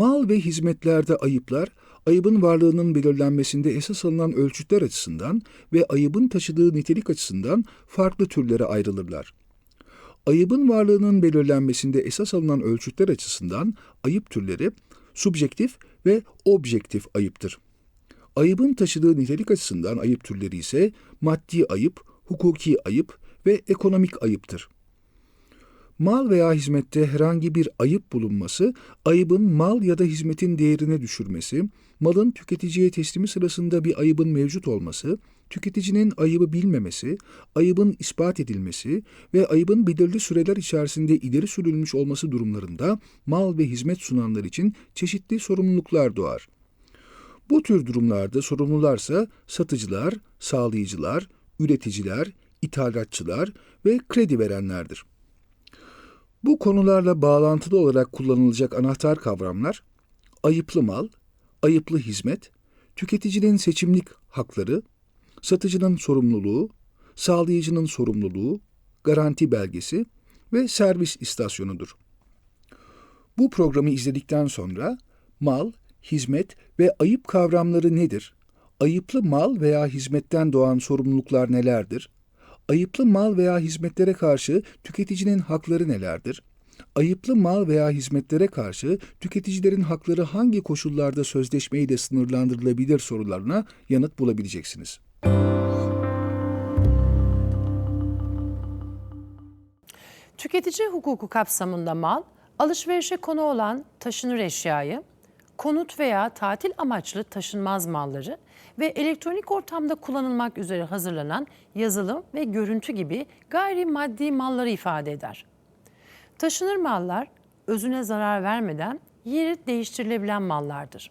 Mal ve hizmetlerde ayıplar, ayıbın varlığının belirlenmesinde esas alınan ölçütler açısından ve ayıbın taşıdığı nitelik açısından farklı türlere ayrılırlar. Ayıbın varlığının belirlenmesinde esas alınan ölçütler açısından ayıp türleri subjektif ve objektif ayıptır. Ayıbın taşıdığı nitelik açısından ayıp türleri ise maddi ayıp, hukuki ayıp ve ekonomik ayıptır. Mal veya hizmette herhangi bir ayıp bulunması, ayıbın mal ya da hizmetin değerini düşürmesi, malın tüketiciye teslimi sırasında bir ayıbın mevcut olması, tüketicinin ayıbı bilmemesi, ayıbın ispat edilmesi ve ayıbın belirli süreler içerisinde ileri sürülmüş olması durumlarında mal ve hizmet sunanlar için çeşitli sorumluluklar doğar. Bu tür durumlarda sorumlularsa satıcılar, sağlayıcılar, üreticiler, ithalatçılar ve kredi verenlerdir. Bu konularla bağlantılı olarak kullanılacak anahtar kavramlar ayıplı mal, ayıplı hizmet, tüketicinin seçimlik hakları, satıcının sorumluluğu, sağlayıcının sorumluluğu, garanti belgesi ve servis istasyonudur. Bu programı izledikten sonra mal, hizmet ve ayıp kavramları nedir? Ayıplı mal veya hizmetten doğan sorumluluklar nelerdir? Ayıplı mal veya hizmetlere karşı tüketicinin hakları nelerdir? Ayıplı mal veya hizmetlere karşı tüketicilerin hakları hangi koşullarda sözleşmeyle sınırlandırılabilir sorularına yanıt bulabileceksiniz. Tüketici hukuku kapsamında mal, alışverişe konu olan taşınır eşyayı, konut veya tatil amaçlı taşınmaz malları ve elektronik ortamda kullanılmak üzere hazırlanan yazılım ve görüntü gibi gayri maddi malları ifade eder. Taşınır mallar özüne zarar vermeden yeri değiştirilebilen mallardır.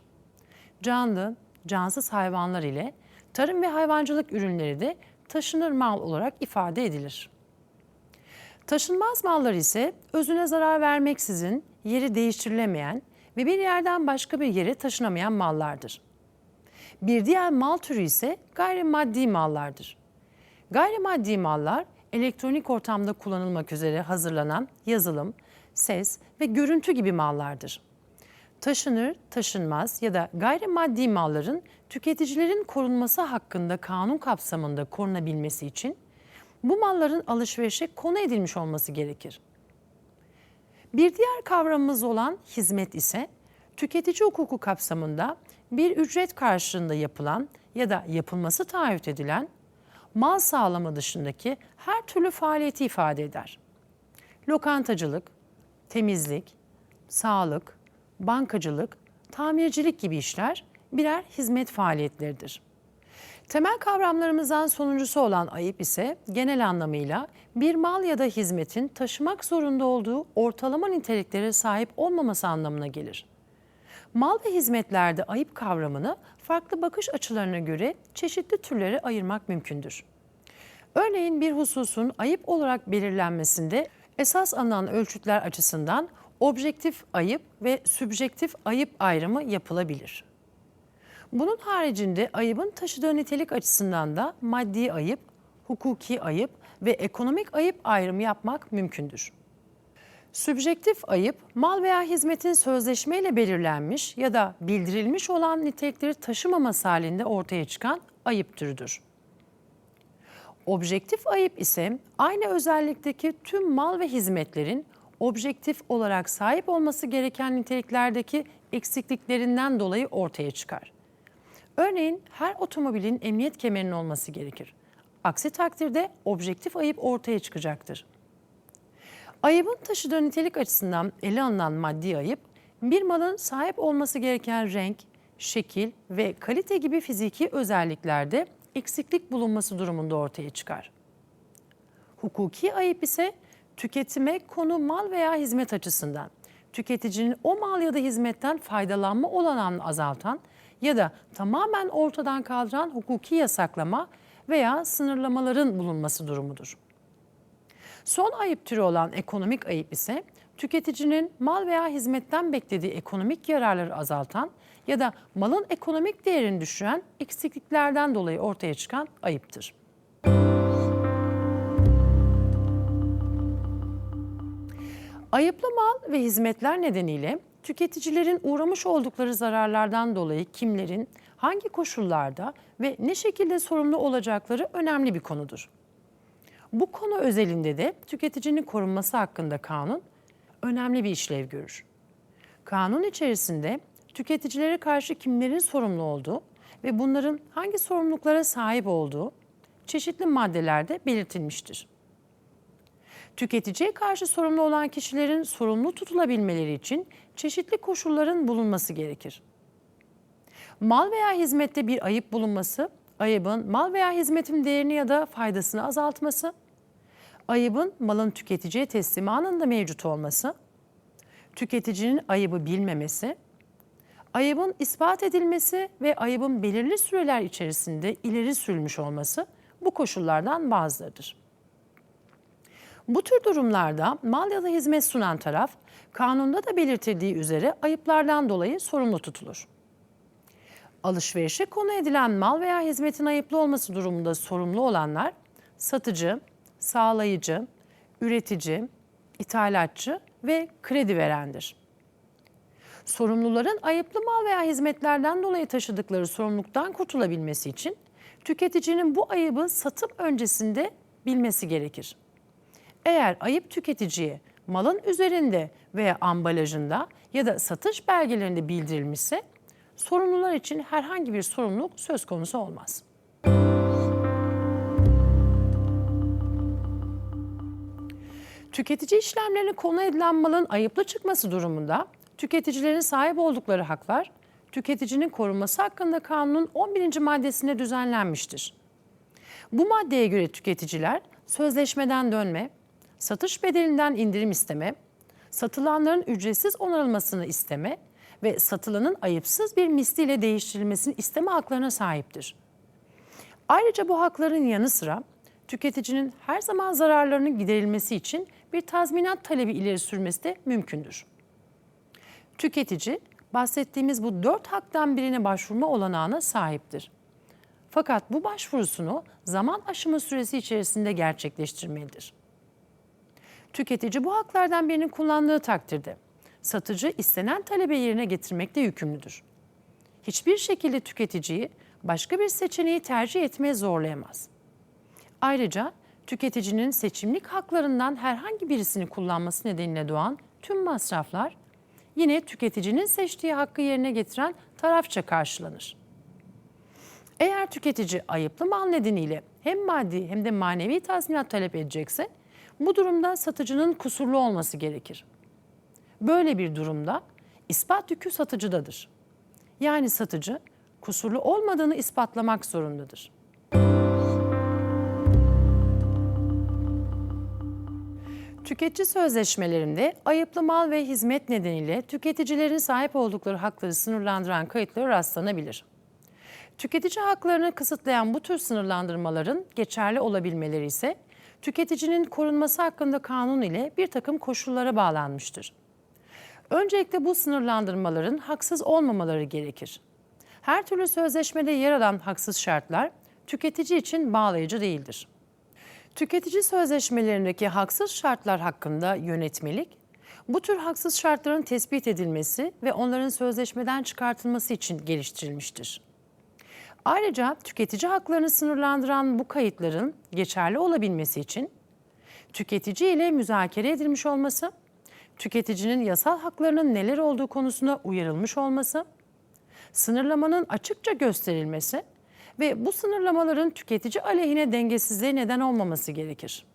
Canlı, cansız hayvanlar ile tarım ve hayvancılık ürünleri de taşınır mal olarak ifade edilir. Taşınmaz mallar ise özüne zarar vermeksizin yeri değiştirilemeyen ve bir yerden başka bir yere taşınamayan mallardır. Bir diğer mal türü ise gayrimaddi mallardır. Gayrimaddi mallar elektronik ortamda kullanılmak üzere hazırlanan yazılım, ses ve görüntü gibi mallardır. Taşınır, taşınmaz ya da gayrimaddi malların tüketicilerin korunması hakkında kanun kapsamında korunabilmesi için bu malların alışverişe konu edilmiş olması gerekir. Bir diğer kavramımız olan hizmet ise tüketici hukuku kapsamında bir ücret karşılığında yapılan ya da yapılması taahhüt edilen mal sağlama dışındaki her türlü faaliyeti ifade eder. Lokantacılık, temizlik, sağlık, bankacılık, tamircilik gibi işler birer hizmet faaliyetleridir. Temel kavramlarımızdan sonuncusu olan ayıp ise genel anlamıyla bir mal ya da hizmetin taşımak zorunda olduğu ortalama niteliklere sahip olmaması anlamına gelir. Mal ve hizmetlerde ayıp kavramını farklı bakış açılarına göre çeşitli türlere ayırmak mümkündür. Örneğin bir hususun ayıp olarak belirlenmesinde esas alınan ölçütler açısından objektif ayıp ve sübjektif ayıp ayrımı yapılabilir. Bunun haricinde ayıbın taşıdığı nitelik açısından da maddi ayıp, hukuki ayıp ve ekonomik ayıp ayrımı yapmak mümkündür. Sübjektif ayıp, mal veya hizmetin sözleşmeyle belirlenmiş ya da bildirilmiş olan nitelikleri taşımaması halinde ortaya çıkan ayıp türüdür. Objektif ayıp ise aynı özellikteki tüm mal ve hizmetlerin objektif olarak sahip olması gereken niteliklerdeki eksikliklerinden dolayı ortaya çıkar. Örneğin her otomobilin emniyet kemerinin olması gerekir. Aksi takdirde objektif ayıp ortaya çıkacaktır. Ayıbın taşıdığı nitelik açısından ele alınan maddi ayıp, bir malın sahip olması gereken renk, şekil ve kalite gibi fiziki özelliklerde eksiklik bulunması durumunda ortaya çıkar. Hukuki ayıp ise tüketime konu mal veya hizmet açısından tüketicinin o mal ya da hizmetten faydalanma olanağını azaltan ya da tamamen ortadan kaldıran hukuki yasaklama veya sınırlamaların bulunması durumudur. Son ayıp türü olan ekonomik ayıp ise tüketicinin mal veya hizmetten beklediği ekonomik yararları azaltan ya da malın ekonomik değerini düşüren eksikliklerden dolayı ortaya çıkan ayıptır. Ayıplı mal ve hizmetler nedeniyle tüketicilerin uğramış oldukları zararlardan dolayı kimlerin, hangi koşullarda ve ne şekilde sorumlu olacakları önemli bir konudur. Bu konu özelinde de tüketicinin korunması hakkında kanun önemli bir işlev görür. Kanun içerisinde tüketicilere karşı kimlerin sorumlu olduğu ve bunların hangi sorumluluklara sahip olduğu çeşitli maddelerde belirtilmiştir. Tüketiciye karşı sorumlu olan kişilerin sorumlu tutulabilmeleri için çeşitli koşulların bulunması gerekir. Mal veya hizmette bir ayıp bulunması, ayıbın mal veya hizmetin değerini ya da faydasını azaltması, ayıbın malın tüketiciye teslimi anında mevcut olması, tüketicinin ayıbı bilmemesi, ayıbın ispat edilmesi ve ayıbın belirli süreler içerisinde ileri sürülmüş olması bu koşullardan bazılarıdır. Bu tür durumlarda mal ya da hizmet sunan taraf kanunda da belirtildiği üzere ayıplardan dolayı sorumlu tutulur. Alışverişe konu edilen mal veya hizmetin ayıplı olması durumunda sorumlu olanlar satıcı, sağlayıcı, üretici, ithalatçı ve kredi verendir. Sorumluların ayıplı mal veya hizmetlerden dolayı taşıdıkları sorumluluktan kurtulabilmesi için tüketicinin bu ayıbı satım öncesinde bilmesi gerekir. Eğer ayıp tüketiciye malın üzerinde veya ambalajında ya da satış belgelerinde bildirilmişse sorumlular için herhangi bir sorumluluk söz konusu olmaz. Tüketici işlemlerine konu edilen malın ayıplı çıkması durumunda tüketicilerin sahip oldukları haklar tüketicinin korunması hakkında kanunun 11. maddesinde düzenlenmiştir. Bu maddeye göre tüketiciler sözleşmeden dönme, satış bedelinden indirim isteme, satılanların ücretsiz onarılmasını isteme ve satılanın ayıpsız bir misliyle değiştirilmesini isteme haklarına sahiptir. Ayrıca bu hakların yanı sıra tüketicinin her zaman zararlarının giderilmesi için bir tazminat talebi ileri sürmesi de mümkündür. Tüketici bahsettiğimiz bu dört haktan birine başvurma olanağına sahiptir. Fakat bu başvurusunu zaman aşımı süresi içerisinde gerçekleştirmelidir. Tüketici bu haklardan birini kullandığı takdirde satıcı istenen talebi yerine getirmekte yükümlüdür. Hiçbir şekilde tüketiciyi başka bir seçeneği tercih etmeye zorlayamaz. Ayrıca tüketicinin seçimlik haklarından herhangi birisini kullanması nedeniyle doğan tüm masraflar yine tüketicinin seçtiği hakkı yerine getiren tarafça karşılanır. Eğer tüketici ayıplı mal nedeniyle hem maddi hem de manevi tazminat talep edecekse bu durumda satıcının kusurlu olması gerekir. Böyle bir durumda ispat yükü satıcıdadır. Yani satıcı kusurlu olmadığını ispatlamak zorundadır. Tüketici sözleşmelerinde ayıplı mal ve hizmet nedeniyle tüketicilerin sahip oldukları hakları sınırlandıran kayıtları rastlanabilir. Tüketici haklarını kısıtlayan bu tür sınırlandırmaların geçerli olabilmeleri ise tüketicinin korunması hakkında kanun ile bir takım koşullara bağlanmıştır. Öncelikle bu sınırlandırmaların haksız olmamaları gerekir. Her türlü sözleşmede yer alan haksız şartlar tüketici için bağlayıcı değildir. Tüketici sözleşmelerindeki haksız şartlar hakkında yönetmelik, bu tür haksız şartların tespit edilmesi ve onların sözleşmeden çıkartılması için geliştirilmiştir. Ayrıca tüketici haklarını sınırlandıran bu kayıtların geçerli olabilmesi için tüketici ile müzakere edilmiş olması, tüketicinin yasal haklarının neler olduğu konusunda uyarılmış olması, sınırlamanın açıkça gösterilmesi ve bu sınırlamaların tüketici aleyhine dengesizliğe neden olmaması gerekir.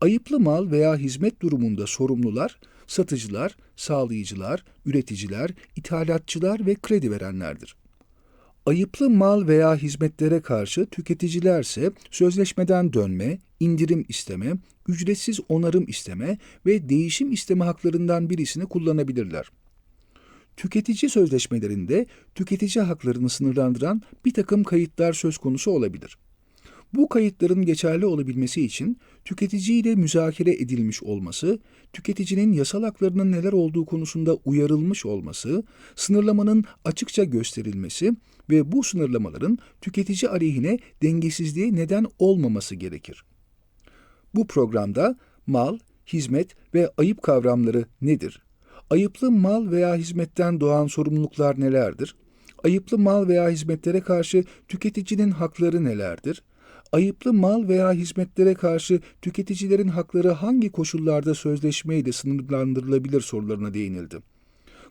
Ayıplı mal veya hizmet durumunda sorumlular, satıcılar, sağlayıcılar, üreticiler, ithalatçılar ve kredi verenlerdir. Ayıplı mal veya hizmetlere karşı tüketicilerse sözleşmeden dönme, indirim isteme, ücretsiz onarım isteme ve değişim isteme haklarından birisini kullanabilirler. Tüketici sözleşmelerinde tüketici haklarını sınırlandıran bir takım kayıtlar söz konusu olabilir. Bu kayıtların geçerli olabilmesi için tüketiciyle müzakere edilmiş olması, tüketicinin yasal haklarının neler olduğu konusunda uyarılmış olması, sınırlamanın açıkça gösterilmesi ve bu sınırlamaların tüketici aleyhine dengesizliğe neden olmaması gerekir. Bu programda mal, hizmet ve ayıp kavramları nedir? Ayıplı mal veya hizmetten doğan sorumluluklar nelerdir? Ayıplı mal veya hizmetlere karşı tüketicinin hakları nelerdir? Ayıplı mal veya hizmetlere karşı tüketicilerin hakları hangi koşullarda sözleşmeyle sınırlandırılabilir sorularına değinildi.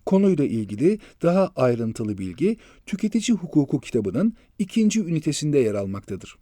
Konuyla ilgili daha ayrıntılı bilgi Tüketici Hukuku kitabının ikinci ünitesinde yer almaktadır.